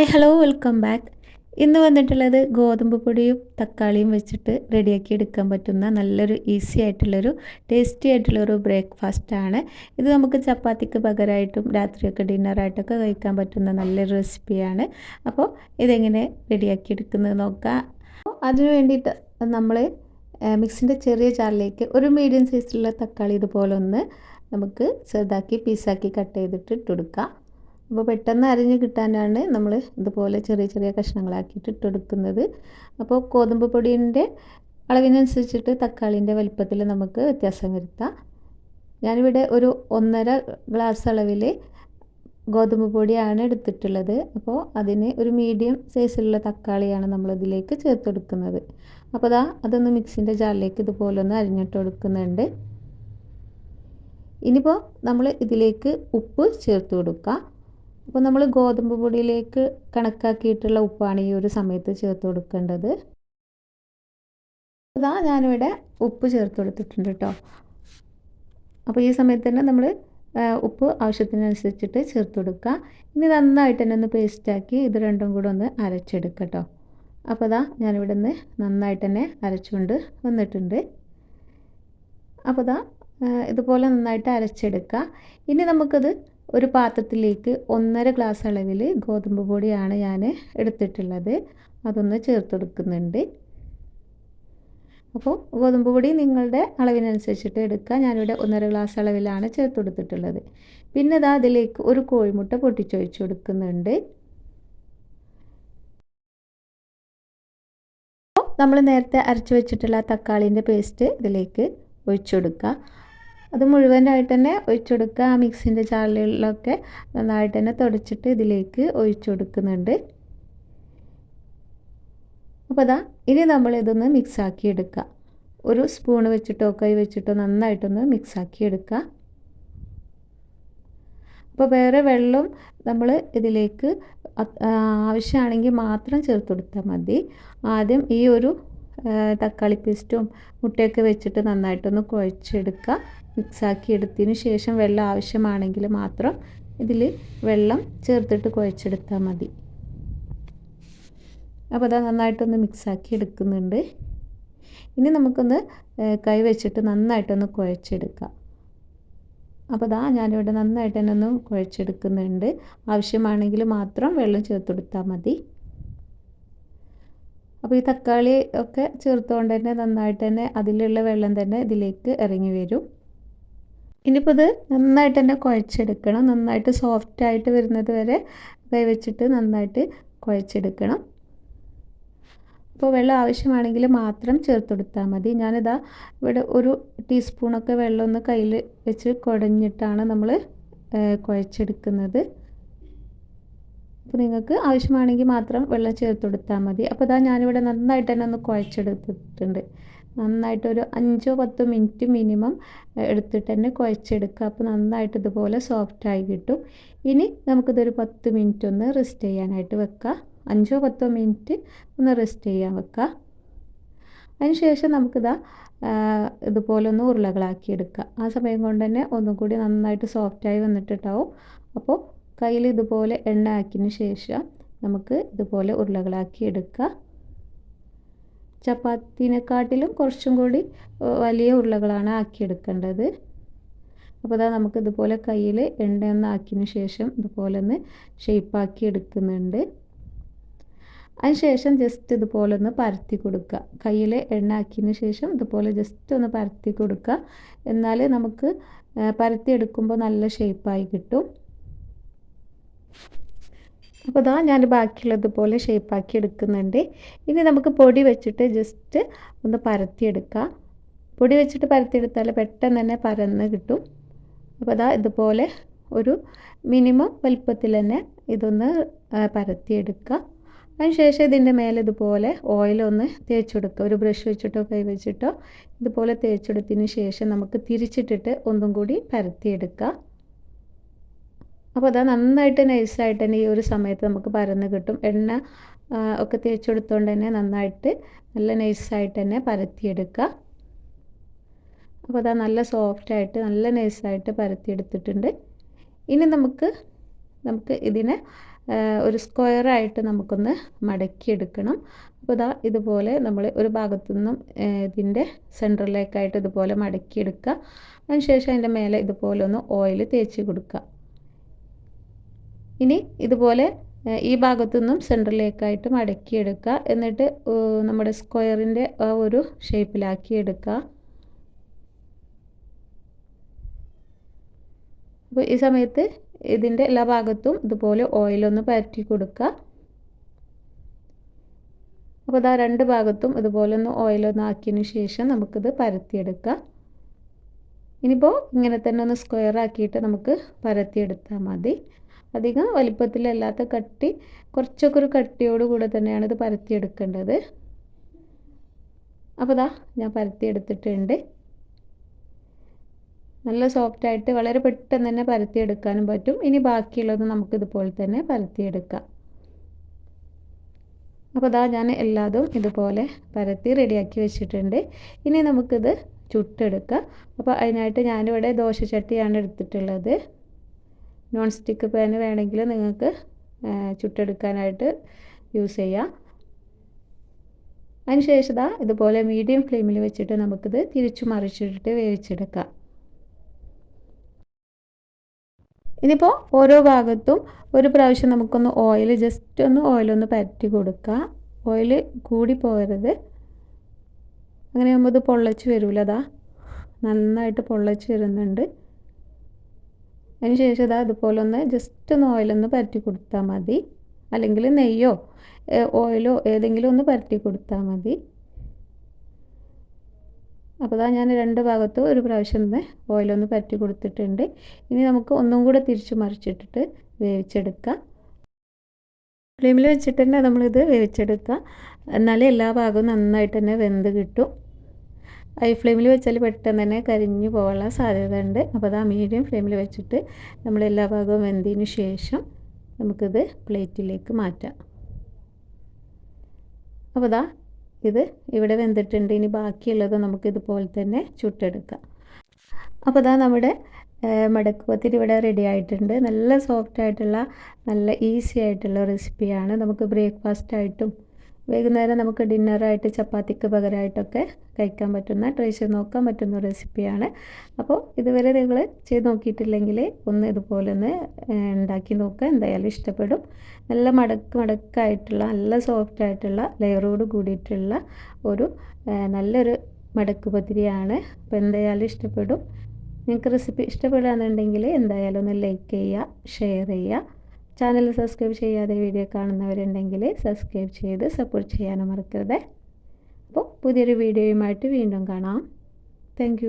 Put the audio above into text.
Hi hello welcome back ഇന്ന് വന്നിട്ടുള്ളത് ഗോതമ്പ് പൊടിയും തക്കാളിയും വെച്ചിട്ട് റെഡിയാക്കി എടുക്കാൻ പറ്റുന്ന നല്ലൊരു ഈസി ആയിട്ടുള്ളൊരു ടേസ്റ്റി ആയിട്ടുള്ളൊരു ബ്രേക്ക്ഫാസ്റ്റാണ് ഇത് നമുക്ക് ചപ്പാത്തിക്ക് പകരമായിട്ടും രാത്രിയൊക്കെ ഡിന്നറായിട്ടൊക്കെ കഴിക്കാൻ പറ്റുന്ന നല്ലൊരു റെസിപ്പിയാണ് അപ്പോൾ ഇതെങ്ങനെ റെഡിയാക്കി എടുക്കുന്നത് നോക്കാം. അതിന് വേണ്ടിയിട്ട് നമ്മൾ മിക്സിന്റെ ചെറിയ ജാറിലേക്ക് ഒരു മീഡിയം സൈസിലുള്ള തക്കാളി ഇതുപോലെ ഒന്ന് നമുക്ക് ചെറുതാക്കി പീസാക്കി കട്ട് ചെയ്തിട്ട് ഇട്ടെടുക്കാം അപ്പോൾ പെട്ടെന്ന് അരിഞ്ഞ് കിട്ടാനാണ് നമ്മൾ ഇതുപോലെ ചെറിയ ചെറിയ കഷ്ണങ്ങളാക്കിയിട്ട് ഇട്ടെടുക്കുന്നത്. അപ്പോൾ ഗോതമ്പ് പൊടിന്റെ അളവിനനുസരിച്ചിട്ട് തക്കാളിന്റെ വലിപ്പത്തിൽ നമുക്ക് വ്യത്യാസം വരുത്താം. ഞാനിവിടെ ഒരു ഒന്നര ഗ്ലാസ് അളവിൽ ഗോതമ്പ് പൊടിയാണ് എടുത്തിട്ടുള്ളത്. അപ്പോൾ അതിന് ഒരു മീഡിയം സൈസിലുള്ള തക്കാളിയാണ് നമ്മളിതിലേക്ക് ചേർത്തെടുക്കുന്നത്. അപ്പോൾ ദാ അതൊന്ന് മിക്സിന്റെ ജാറിലേക്ക് ഇതുപോലെ ഒന്ന് അരിഞ്ഞിട്ട് കൊടുക്കുന്നുണ്ട്. ഇനിയിപ്പോൾ നമ്മൾ ഇതിലേക്ക് ഉപ്പ് ചേർത്ത് കൊടുക്കുക അപ്പോൾ നമ്മൾ ഗോതമ്പ് പൊടിയിലേക്ക് കണക്കാക്കിയിട്ടുള്ള ഉപ്പാണ് ഈ ഒരു സമയത്ത് ചേർത്ത് കൊടുക്കേണ്ടത്. അതാ ഞാനിവിടെ ഉപ്പ് ചേർത്ത് കൊടുത്തിട്ടുണ്ട് കേട്ടോ. അപ്പോൾ ഈ സമയത്ത് തന്നെ നമ്മൾ ഉപ്പ് ആവശ്യത്തിനനുസരിച്ചിട്ട് ചേർത്ത് കൊടുക്കുക. ഇനി നന്നായിട്ട് തന്നെ ഒന്ന് പേസ്റ്റാക്കി ഇത് രണ്ടും കൂടെ ഒന്ന് അരച്ചെടുക്കുക കേട്ടോ. അപ്പോൾ അതാ ഞാനിവിടെ നിന്ന് നന്നായിട്ട് തന്നെ അരച്ചുകൊണ്ട് വന്നിട്ടുണ്ട്. അപ്പോൾ അതാ ഇതുപോലെ നന്നായിട്ട് അരച്ചെടുക്കുക. ഇനി നമുക്കത് ഒരു പാത്രത്തിലേക്ക് ഒന്നര ഗ്ലാസ് അളവിൽ ഗോതമ്പ് പൊടിയാണ് ഞാൻ എടുത്തിട്ടുള്ളത്. അതൊന്ന് ചേർത്തെടുക്കുന്നുണ്ട്. അപ്പോൾ ഗോതമ്പ് പൊടി നിങ്ങളുടെ അളവിനനുസരിച്ചിട്ട് എടുക്കുക. ഞാനിവിടെ ഒന്നര ഗ്ലാസ് അളവിലാണ് ചേർത്ത് കൊടുത്തിട്ടുള്ളത് പിന്നെ ഇതാ അതിലേക്ക് ഒരു കോഴിമുട്ട പൊട്ടിച്ചൊഴിച്ച് കൊടുക്കുന്നുണ്ട്. നമ്മൾ നേരത്തെ അരച്ചു വെച്ചിട്ടുള്ള തക്കാളിന്റെ പേസ്റ്റ് ഇതിലേക്ക് ഒഴിച്ചു കൊടുക്കുക. അത് മുഴുവനായിട്ട് തന്നെ ഒഴിച്ചെടുക്കുക. ആ മിക്സിന്റെ ചാലിലൊക്കെ നന്നായിട്ട് തന്നെ തുടച്ചിട്ട് ഇതിലേക്ക് ഒഴിച്ചു കൊടുക്കുന്നുണ്ട് അപ്പോൾ അതാ ഇനി നമ്മൾ ഇതൊന്ന് മിക്സാക്കി എടുക്കുക ഒരു സ്പൂൺ വെച്ചിട്ടോ കൈ വെച്ചിട്ടോ നന്നായിട്ടൊന്ന് മിക്സാക്കി എടുക്കുക അപ്പോൾ വേറെ വെള്ളം നമ്മൾ ഇതിലേക്ക് ആവശ്യമാണെങ്കിൽ മാത്രം ചേർത്ത് കൊടുത്താൽ മതി. ആദ്യം ഈ ഒരു തക്കാളി പേസ്റ്റും മുട്ടയൊക്കെ വെച്ചിട്ട് നന്നായിട്ടൊന്ന് കുഴച്ചെടുക്കുക. മിക്സാക്കി എടുത്തതിന് ശേഷം വെള്ളം ആവശ്യമാണെങ്കിൽ മാത്രം ഇതിൽ വെള്ളം ചേർത്തിട്ട് കുഴച്ചെടുത്താൽ മതി. അപ്പോൾ അത് നന്നായിട്ടൊന്ന് മിക്സാക്കി എടുക്കുന്നുണ്ട്. ഇനി നമുക്കൊന്ന് കൈ വെച്ചിട്ട് നന്നായിട്ടൊന്ന് കുഴച്ചെടുക്കാം. അപ്പോൾ അതാ ഞാനിവിടെ നന്നായിട്ട് തന്നെ ഒന്ന് കുഴച്ചെടുക്കുന്നുണ്ട്. ആവശ്യമാണെങ്കിൽ മാത്രം വെള്ളം ചേർത്ത് കൊടുത്താൽ മതി. അപ്പോൾ ഈ തക്കാളി ഒക്കെ ചേർത്തുകൊണ്ട് തന്നെ നന്നായിട്ട് തന്നെ അതിലുള്ള വെള്ളം തന്നെ ഇതിലേക്ക് ഇറങ്ങി വരും. ഇനിയിപ്പോൾ ഇത് നന്നായിട്ട് തന്നെ കുഴച്ചെടുക്കണം. നന്നായിട്ട് സോഫ്റ്റ് ആയിട്ട് വരുന്നത് വരെ കൈ വെച്ചിട്ട് നന്നായിട്ട് കുഴച്ചെടുക്കണം. അപ്പോൾ വെള്ളം ആവശ്യമാണെങ്കിൽ മാത്രം ചേർത്ത് കൊടുത്താൽ മതി. ഞാനിതാ ഇവിടെ ഒരു ടീസ്പൂണൊക്കെ വെള്ളം ഒന്ന് കയ്യിൽ വെച്ച് കുടഞ്ഞിട്ടാണ് നമ്മൾ കുഴച്ചെടുക്കുന്നത്. അപ്പോൾ നിങ്ങൾക്ക് ആവശ്യമാണെങ്കിൽ മാത്രം വെള്ളം ചേർത്ത് കൊടുത്താൽ മതി. അപ്പോൾ ഇതാ ഞാനിവിടെ നന്നായിട്ട് തന്നെ ഒന്ന് കുഴച്ചെടുത്തിട്ടുണ്ട്. നന്നായിട്ടൊരു അഞ്ചോ പത്തോ മിനിറ്റ് മിനിമം എടുത്തിട്ട് തന്നെ കുഴച്ചെടുക്കുക. അപ്പോൾ നന്നായിട്ട് ഇതുപോലെ സോഫ്റ്റായി കിട്ടും. ഇനി നമുക്കിതൊരു പത്ത് മിനിറ്റ് ഒന്ന് റെസ്റ്റ് ചെയ്യാനായിട്ട് വെക്കുക അഞ്ചോ പത്തോ മിനിറ്റ് ഒന്ന് റെസ്റ്റ് ചെയ്യാൻ വെക്കുക അതിനുശേഷം നമുക്കിതാ ഇതുപോലെ ഒന്ന് ഉരുളകളാക്കി എടുക്കുക ആ സമയം കൊണ്ട് തന്നെ ഒന്നും കൂടി നന്നായിട്ട് സോഫ്റ്റായി വന്നിട്ടുണ്ടാവും. അപ്പോൾ കയ്യിൽ ഇതുപോലെ എണ്ണ ആക്കിയതിന് ശേഷം നമുക്ക് ഇതുപോലെ ഉരുളകളാക്കി എടുക്കുക ചപ്പാത്തിനെക്കാട്ടിലും കുറച്ചും കൂടി വലിയ ഉരുളകളാണ് ആക്കിയെടുക്കേണ്ടത് അപ്പോൾ അതാ നമുക്ക് ഇതുപോലെ കയ്യിൽ എണ്ണയൊന്ന് ആക്കിയതിന് ശേഷം ഇതുപോലെ ഒന്ന് ഷേപ്പാക്കി എടുക്കുന്നുണ്ട്. അതിനുശേഷം ജസ്റ്റ് ഇതുപോലെ ഒന്ന് പരത്തി കൊടുക്കുക. കയ്യിൽ എണ്ണ ആക്കിയതിന് ശേഷം ഇതുപോലെ ജസ്റ്റ് ഒന്ന് പരത്തി കൊടുക്കുക. എന്നാൽ നമുക്ക് പരത്തി എടുക്കുമ്പോൾ നല്ല ഷേപ്പായി കിട്ടും. അപ്പോൾ ഇതാ ഞാൻ ബാക്കിയുള്ളതുപോലെ ഷേപ്പാക്കി എടുക്കുന്നുണ്ട്. ഇനി നമുക്ക് പൊടി വെച്ചിട്ട് ജസ്റ്റ് ഒന്ന് പരത്തിയെടുക്കാം. പൊടി വെച്ചിട്ട് പരത്തിയെടുത്താൽ പെട്ടെന്ന് തന്നെ പരന്ന് കിട്ടും. അപ്പോൾ അതാ ഇതുപോലെ ഒരു മിനിമം വലുപ്പത്തിൽ തന്നെ ഇതൊന്ന് പരത്തിയെടുക്കുക. അതിനുശേഷം ഇതിന്റെ മേലെ ഇതുപോലെ ഓയിലൊന്ന് തേച്ചെടുക്കുക ഒരു ബ്രഷ് വെച്ചിട്ടോ കൈ വെച്ചിട്ടോ ഇതുപോലെ തേച്ചെടുത്തതിന് ശേഷം നമുക്ക് തിരിച്ചിട്ടിട്ട് ഒന്നും കൂടി പരത്തിയെടുക്കുക അപ്പോൾ അത് നന്നായിട്ട് നൈസായിട്ട് തന്നെ ഈ ഒരു സമയത്ത് നമുക്ക് പരന്ന് കിട്ടും. എണ്ണ ഒക്കെ തേച്ചെടുത്തുകൊണ്ട് തന്നെ നന്നായിട്ട് നല്ല നൈസായിട്ട് തന്നെ പരത്തിയെടുക്കുക അപ്പോൾ അതാ നല്ല സോഫ്റ്റായിട്ട് നല്ല നൈസായിട്ട് പരത്തിയെടുത്തിട്ടുണ്ട്. ഇനി നമുക്ക് നമുക്ക് ഇതിനെ ഒരു സ്ക്വയറായിട്ട് നമുക്കൊന്ന് മടക്കിയെടുക്കണം. അപ്പോൾ ഇതാ ഇതുപോലെ നമ്മൾ ഒരു ഭാഗത്തു നിന്നും ഇതിന്റെ സെന്ററിലേക്കായിട്ട് ഇതുപോലെ മടക്കിയെടുക്കുക അതിനുശേഷം അതിന്റെ മേലെ ഇതുപോലെ ഒന്ന് ഓയിൽ തേച്ച് കൊടുക്കുക ഇനി ഇതുപോലെ ഈ ഭാഗത്തുനിന്നും സെന്ററിലേക്കായിട്ട് മടക്കിയെടുക്കുക എന്നിട്ട് നമ്മുടെ സ്ക്വയറിന്റെ ആ ഒരു ഷേപ്പിലാക്കി എടുക്കുക അപ്പോൾ ഈ സമയത്ത് ഇതിന്റെ എല്ലാ ഭാഗത്തും ഇതുപോലെ ഓയിലൊന്ന് പരറ്റി കൊടുക്കുക. അപ്പോൾ ഇതാ രണ്ട് ഭാഗത്തും ഇതുപോലെ ഒന്ന് ഓയിലൊന്ന് ആക്കിയതിന് ശേഷം നമുക്കിത് പരത്തിയെടുക്കാം ഇനിയിപ്പോൾ ഇങ്ങനെ തന്നെ ഒന്ന് സ്ക്വയർ ആക്കിയിട്ട് നമുക്ക് പരത്തിയെടുത്താൽ മതി. അധികം വലിപ്പത്തിലല്ലാത്ത കട്ടി കുറച്ചൊക്കെ ഒരു കട്ടിയോട് കൂടെ തന്നെയാണ് ഇത് പരത്തിയെടുക്കേണ്ടത്. അപ്പോൾ ദാ ഞാൻ പരത്തിയെടുത്തിട്ടുണ്ട്. നല്ല സോഫ്റ്റായിട്ട് വളരെ പെട്ടെന്ന് തന്നെ പരത്തിയെടുക്കാനും പറ്റും. ഇനി ബാക്കിയുള്ളത് നമുക്ക് ഇതുപോലെ തന്നെ പരത്തിയെടുക്കാം. അപ്പോൾ അതാ ഞാൻ എല്ലാതും ഇതുപോലെ പരത്തി റെഡിയാക്കി വെച്ചിട്ടുണ്ട്. ഇനി നമുക്കിത് ചുട്ടെടുക്കാം. അപ്പോൾ അതിനായിട്ട് ഞാനിവിടെ ദോശ ചട്ടിയാണ് എടുത്തിട്ടുള്ളത്. നോൺ സ്റ്റിക്ക് പാൻ വേണമെങ്കിൽ നിങ്ങൾക്ക് ചുട്ടെടുക്കാനായിട്ട് യൂസ് ചെയ്യാം. അതിന് ശേഷം ഇതുപോലെ മീഡിയം ഫ്ലെയിമിൽ വെച്ചിട്ട് നമുക്കിത് തിരിച്ചു മറിച്ചിട്ടിട്ട് വേവിച്ചെടുക്കാം. ഇനിയിപ്പോൾ ഓരോ ഭാഗത്തും ഒരു പ്രാവശ്യം നമുക്കൊന്ന് ഓയിൽ ജസ്റ്റ് ഒന്ന് ഓയിലൊന്ന് പരറ്റി കൊടുക്കുക ഓയിൽ കൂടി പോകരുത്. അങ്ങനെ ആകുമ്പോൾ ഇത് പൊള്ളച്ച് വരില്ല നന്നായിട്ട് പൊള്ളച്ച് വരുന്നുണ്ട്. അതിന് ശേഷം ഇതാ അതുപോലെ ഒന്ന് ജസ്റ്റ് ഒന്ന് ഓയിലൊന്ന് പരറ്റി കൊടുത്താൽ മതി. അല്ലെങ്കിൽ നെയ്യോ ഓയിലോ ഏതെങ്കിലും ഒന്ന് പരറ്റി കൊടുത്താൽ മതി. അപ്പോൾ അതാ ഞാൻ രണ്ട് ഭാഗത്തും ഒരു പ്രാവശ്യം ഒന്ന് ഓയിലൊന്ന് പറ്റി കൊടുത്തിട്ടുണ്ട്. ഇനി നമുക്ക് ഒന്നും കൂടെ തിരിച്ച് മറിച്ചിട്ടിട്ട് വേവിച്ചെടുക്കാം. ഫ്ലെയിമിൽ വെച്ചിട്ട് തന്നെ നമ്മളിത് വേവിച്ചെടുക്കുക എന്നാലേ എല്ലാ ഭാഗവും നന്നായിട്ട് തന്നെ വെന്ത് കിട്ടും. ഹൈ ഫ്ലെയിമിൽ വെച്ചാൽ പെട്ടെന്ന് തന്നെ കരിഞ്ഞു പോകാനുള്ള സാധ്യത ഉണ്ട് അപ്പോൾ അതാ മീഡിയം ഫ്ലെയിമിൽ വെച്ചിട്ട് നമ്മൾ എല്ലാ ഭാഗവും വെന്തതിന് ശേഷം നമുക്കിത് പ്ലേറ്റിലേക്ക് മാറ്റാം. അപ്പോൾ അതാ ഇത് ഇവിടെ വെന്തിട്ടുണ്ട്. ഇനി ബാക്കിയുള്ളത് നമുക്ക് ഇതുപോലെ തന്നെ ചുട്ടെടുക്കാം. അപ്പോൾ ഇതാ നമ്മുടെ മടക്ക് പത്തിരി ഇവിടെ റെഡി ആയിട്ടുണ്ട്. നല്ല സോഫ്റ്റ് ആയിട്ടുള്ള നല്ല ഈസി ആയിട്ടുള്ള റെസിപ്പിയാണ് നമുക്ക് ബ്രേക്ക്ഫാസ്റ്റ് ആയിട്ടും വൈകുന്നേരം നമുക്ക് ഡിന്നറായിട്ട് ചപ്പാത്തിക്ക് പകരമായിട്ടൊക്കെ കഴിക്കാൻ പറ്റുന്ന ട്രൈ ചെയ്ത് നോക്കാൻ പറ്റുന്ന റെസിപ്പിയാണ്. അപ്പോൾ ഇതുവരെ നിങ്ങൾ ചെയ്ത് നോക്കിയിട്ടില്ലെങ്കിൽ ഒന്ന് ഇതുപോലെ ഒന്ന് ഉണ്ടാക്കി നോക്കുക. എന്തായാലും ഇഷ്ടപ്പെടും. നല്ല മടക്ക് മടക്കായിട്ടുള്ള നല്ല സോഫ്റ്റ് ആയിട്ടുള്ള ലെയറോട് കൂടിയിട്ടുള്ള ഒരു നല്ലൊരു മടക്ക് പത്തിരിയാണ്. അപ്പോൾ എന്തായാലും ഇഷ്ടപ്പെടും. നിങ്ങൾക്ക് റെസിപ്പി ഇഷ്ടപ്പെടുകയാണെന്നുണ്ടെങ്കിൽ എന്തായാലും ഒന്ന് ലൈക്ക് ചെയ്യുക ഷെയർ ചെയ്യുക. ചാനൽ സബ്സ്ക്രൈബ് ചെയ്യാതെ വീഡിയോ കാണുന്നവരുണ്ടെങ്കിൽ സബ്സ്ക്രൈബ് ചെയ്ത് സപ്പോർട്ട് ചെയ്യാനും മറക്കരുത്. അപ്പോൾ പുതിയൊരു വീഡിയോയുമായിട്ട് വീണ്ടും കാണാം. താങ്ക്